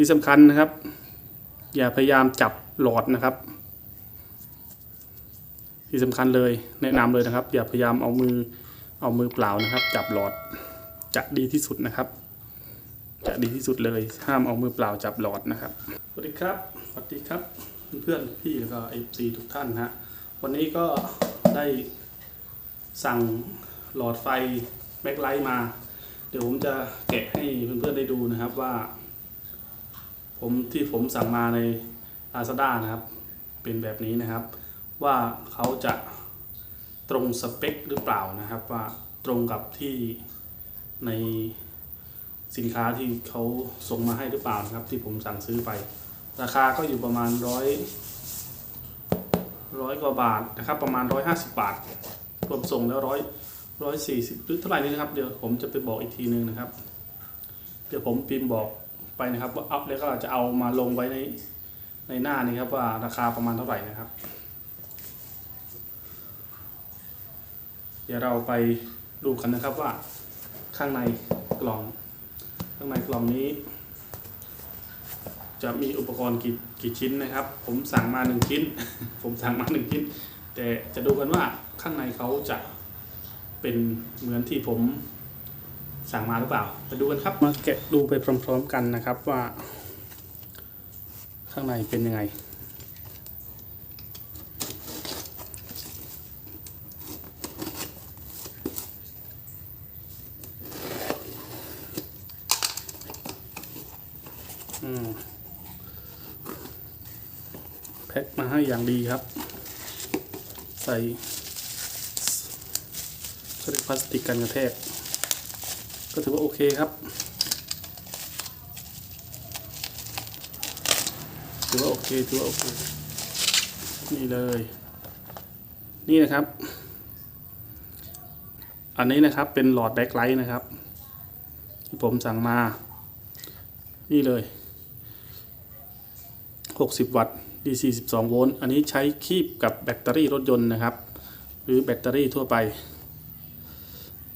ที่สำคัญนะครับ อย่าพยายามจับหลอดนะครับ ที่สำคัญเลยแนะนำเลยนะครับ อย่าพยายามเอามือเอามือเปล่านะครับ จับหลอดจะดีที่สุดนะครับ จะดีที่สุดเลยห้ามเอามือเปล่าจับหลอดนะครับสวัสดีครับสวัสดีครับเพื่อนๆพี่แล้วก็เอฟซีทุกท่านนะฮะวันนี้ก็ได้สั่งหลอดไฟแบ็คไลท์มา เดี๋ยวผมจะแกะให้เพื่อนๆได้ดูนะครับว่า ผมที่ผมสั่งมาใน Lazada นะครับ เป็นแบบนี้นะครับ ว่าเขาจะตรงสเปคหรือเปล่านะครับ ว่าตรงกับที่ในสินค้าที่เขาส่งมาให้หรือเปล่านะครับ ที่ผมสั่งซื้อไป ราคาก็อยู่ประมาณร้อยร้อยกว่าบาทนะครับ ประมาณร้อยห้าสิบบาท รวมส่งแล้วร้อยร้อยสี่สิบหรือเท่าไหร่นี้นะครับ เดี๋ยวผมจะไปบอกอีกทีนึงนะครับ เดี๋ยวผมพิมพ์บอก ไปนะครับว่าอัพแล้วก็จะเอามาลงไว้ในในหน้านี้ครับว่าราคาประมาณเท่าไหร่นะครับ เดี๋ยวเราไปดูกันนะครับว่าข้างในกล่อง ข้างในกล่องนี้ จะมีอุปกรณ์กี่กี่ชิ้นนะครับ ผมสั่งมาหนึ่งชิ้น ผมสั่งมาหนึ่งชิ้น แต่จะดูกันว่าข้างในเขาจะเป็นเหมือนที่ผม สั่งมาหรือเปล่าไปดูกันครับ มาแกะดูไปพร้อมๆกันนะครับว่า ข้างในเป็นยังไงแพ็คมาให้อย่างดีครับ ใส่เขาเรียกพลาสติกกันกระแทก ก็ถือว่าโอเคครับถือว่าโอเคถือว่าโอเคนี่เลย นี่นะครับ อันนี้นะครับเป็นหลอดแบ็คไลท์นะครับ ที่ผมสั่งมา นี่เลย 60 วัตต์ DC 12 โวลต์ อันนี้ใช้คีบกับแบตเตอรี่รถยนต์นะครับ หรือแบตเตอรี่ทั่วไป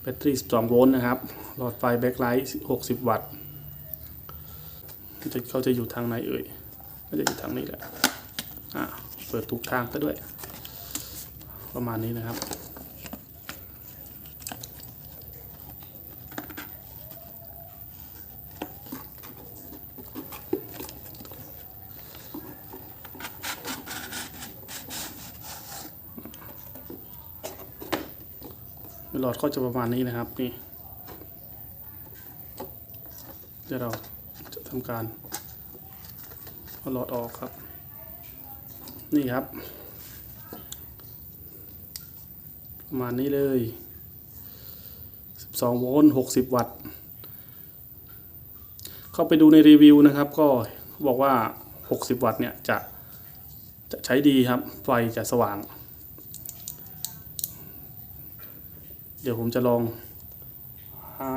แบตเตอรี่12โวลต์นะครับ หลอดไฟแบ็คไลท์60 วัตต์เขาจะอยู่ทางไหนเอ่ยก็จะอยู่ทางนี้แหละ อ่า เปิดทุกทางซะด้วย ประมาณนี้นะครับ หลอดก็จะประมาณนี้นะครับนี่เดี๋ยวเราจะทำการเอาหลอดออกครับ นี่ครับ ประมาณนี้เลย 12 โวลต์ 60 วัตต์ เข้าไปดูในรีวิวนะครับ ก็บอกว่า 60 วัตต์เนี่ยจะจะใช้ดีครับ ไฟจะสว่าง เดี๋ยวผมจะลองหา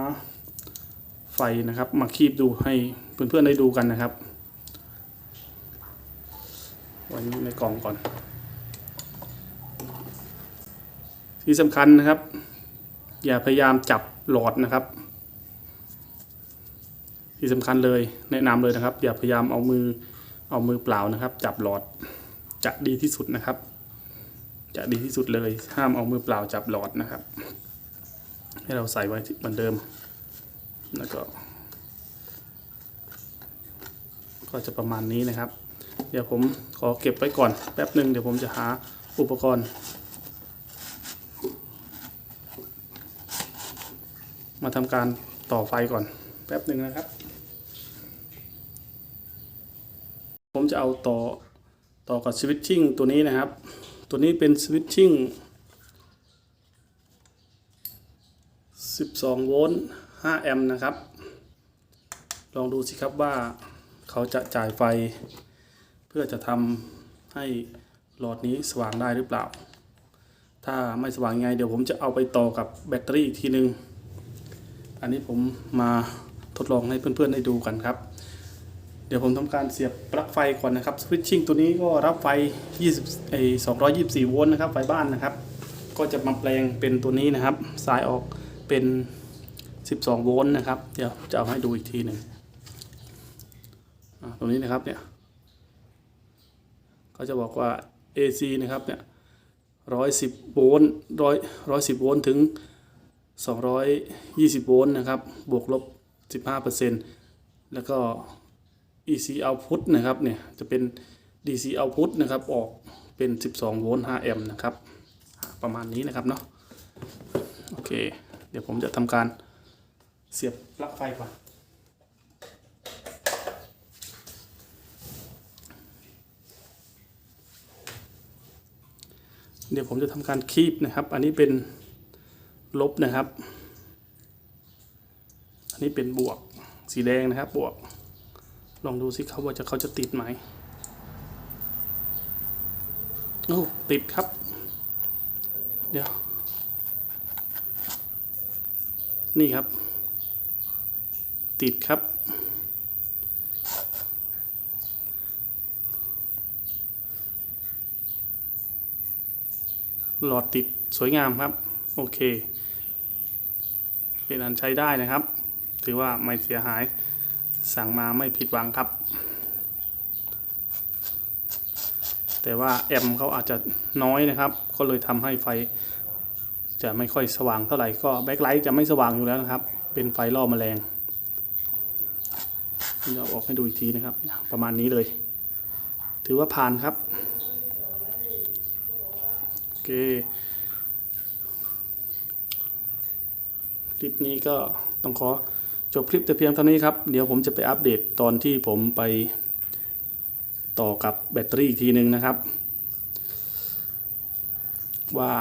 ไฟนะครับ มาคีบดูให้เพื่อนๆได้ดูกันนะครับไว้ในกล่องก่อน ที่สำคัญนะครับ อย่าพยายามจับหลอดนะครับ ที่สำคัญเลยแนะนำเลยนะครับ อย่าพยายามเอามือเอามือเปล่านะครับ จับหลอดจะดีที่สุดนะครับ จะดีที่สุดเลยห้ามเอามือเปล่าจับหลอดนะครับ ให้เราใส่ไว้เหมือนเดิม แล้วก็ ก็จะประมาณนี้นะครับ เดี๋ยวผมขอเก็บไว้ก่อนแป๊บหนึ่งเดี๋ยวผมจะหาอุปกรณ์ มาทำการต่อไฟก่อนแป๊บหนึ่งนะครับ ผมจะเอาต่อต่อกับสวิตชิ่งตัวนี้นะครับ ตัวนี้เป็นสวิตชิ่ง 12 โวลต์ 5 แอมป์นะครับ ลองดูสิครับว่าเขาจะจ่ายไฟ เพื่อจะทำให้หลอดนี้สว่างได้หรือเปล่า ถ้าไม่สว่างไงเดี๋ยวผมจะเอาไปต่อกับแบตเตอรี่อีกทีนึง อันนี้ผมมาทดลองให้เพื่อนๆได้ดูกันครับ เดี๋ยวผมทำการเสียบปลั๊กไฟก่อนนะครับสวิตชิ่งตัวนี้ก็รับไฟ 20ไอ้224 โวลต์นะครับ ไฟบ้านนะครับ ก็จะมาแปลงเป็นตัวนี้นะครับ สายออก เป็น 12 โวลต์นะครับ เดี๋ยวจะเอาให้ดูอีกทีหนึ่งตรงนี้นะครับเนี่ยก็จะบอกว่า AC นะครับเนี่ยร้อยสิบโวลต์ร้อยร้อยสิบโวลต์ถึงสองร้อยยี่สิบโวลต์นะครับ บวกลบสิบห้าเปอร์เซ็นต์แล้วก็ EC output นะครับเนี่ยจะเป็น DC output นะครับออกเป็น 12 โวลต์ 5 แอมป์นะครับ ประมาณนี้นะครับเนาะโอเค ดี๋ยวผมจะทำการเสียบปลั๊กไฟก่อนเดี๋ยวผมจะทำการคีบนะครับ อันนี้เป็นลบนะครับ อันนี้เป็นบวกสีแดงนะครับ บวก ลองดูสิครับว่าจะเขาจะติดไหมโอ้ติดครับ เดี๋ยว นี่ครับ ติดครับ หลอดติดสวยงามครับ โอเค เป็นอันใช้ได้นะครับ ถือว่าไม่เสียหาย สั่งมาไม่ผิดหวังครับ แต่ว่าแอมเขาอาจจะน้อยนะครับ ก็เลยทำให้ไฟ จะไม่ค่อยสว่างเท่าไหร่ก็แบ็คไลท์จะไม่สว่างอยู่แล้วนะครับ เป็นไฟล่อแมลงเราออกให้ดูอีกทีนะครับ ประมาณนี้เลย ถือว่าผ่านครับโอเคคลิปนี้ก็ต้องขอจบคลิปแต่เพียงเท่านี้ครับ เดี๋ยวผมจะไปอัปเดตตอนที่ผมไปต่อกับแบตเตอรี่อีกทีหนึ่งนะครับ ว่า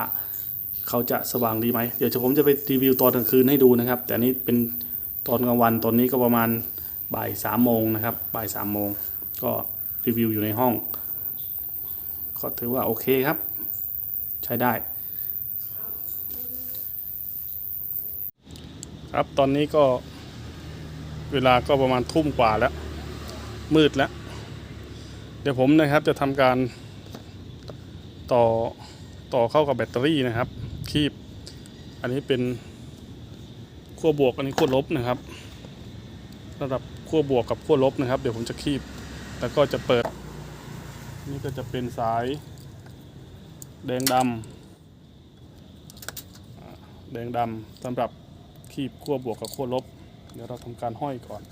เขาจะสว่างดีไหมเดี๋ยวผมจะไปรีวิวตอนกลางคืนให้ดูนะครับ แต่นี้เป็นตอนกลางวันตอนนี้ก็ประมาณบ่ายสามโมงนะครับบ่ายสามโมงก็รีวิวอยู่ในห้อง ก็ถือว่าโอเคครับ ใช้ได้ ครับตอนนี้ก็เวลาก็ประมาณทุ่มกว่าแล้ว มืดแล้ว เดี๋ยวผมนะครับจะทำการต่อต่อเข้ากับแบตเตอรี่นะครับ คีบ อันนี้เป็นขั้วบวกอันนี้ขั้วลบนะครับ ระดับขั้วบวกกับขั้วลบนะครับ เดี๋ยวผมจะคีบ แล้วก็จะเปิด นี่ก็จะเป็นสาย แดงดำแดงดำสำหรับคีบขั้วบวกกับขั้วลบ เดี๋ยวเราทำการห้อยก่อน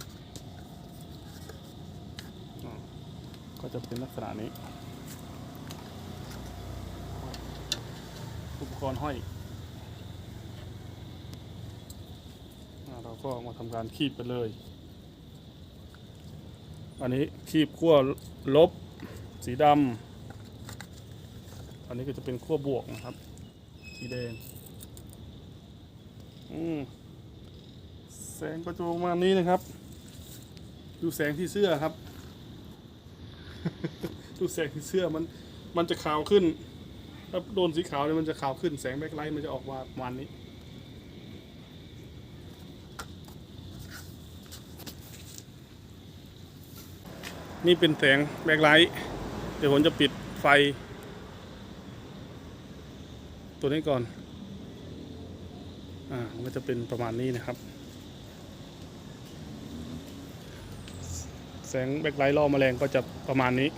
ก็จะเป็นลักษณะนี้ อุปกรณ์ห้อยอเราก็มาทำการคีบไปเลย อันนี้คีบขั้วลบสีดำอันนี้ก็จะเป็นขั้วบวกนะครับ สีแดงอืแสงก็จะประมาณนี้นะครับ ดูแสงที่เสื้อครับ ดูแสงที่เสื้อมันมันจะขาวขึ้น ถ้าโดนสีขาวเนี่ยมันจะขาวขึ้นแสงแบ็คไลท์มันจะออกมาประมาณนี้ นี่เป็นแสงแบ็คไลท์เดี๋ยวผมจะปิดไฟ ตัวนี้ก่อน อ่ามันจะเป็นประมาณนี้นะครับ แสงแบ็คไลท์ล่อแมลงก็จะประมาณนี้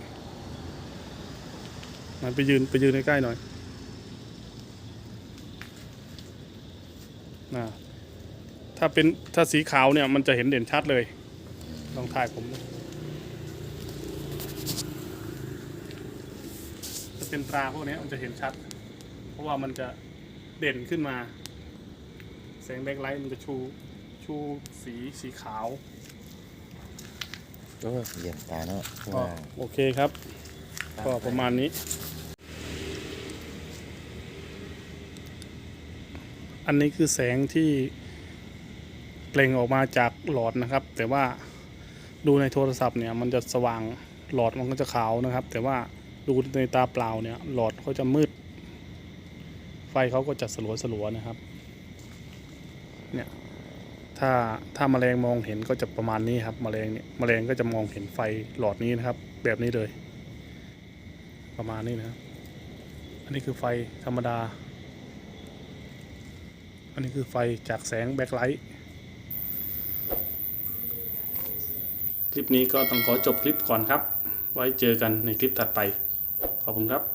มันไปยืนไปยืนใกล้ๆหน่อย นะถ้าเป็นถ้าสีขาวเนี่ยมันจะเห็นเด่นชัดเลย ลองถ่ายผมดูถ้าเป็นตราพวกเนี้ยมันจะเห็นชัด เพราะว่ามันจะเด่นขึ้นมา แสงแบ็คไลท์มันจะชูชูสีสีขาวก็เยี่ยมตาเนาะก็โอเคครับ ก็ประมาณนี้ อันนี้คือแสงที่เปล่งออกมาจากหลอดนะครับ แต่ว่าดูในโทรศัพท์เนี่ยมันจะสว่างหลอดมันก็จะขาวนะครับ แต่ว่าดูในตาเปล่าเนี่ยหลอดเขาจะมืด ไฟเขาก็จะสลัวสลัวๆนะครับเนี่ยถ้าถ้าแมลงมองเห็นก็จะประมาณนี้ครับแมลงเนี่ยแมลงก็จะมองเห็นไฟหลอดนี้นะครับ แบบนี้เลย ประมาณนี้นะครับอันนี้คือไฟธรรมดา อันนี้คือไฟจากแสงแบ็คไลท์คลิปนี้ก็ต้องขอจบคลิปก่อนครับ ไว้เจอกันในคลิปถัดไป ขอบคุณครับ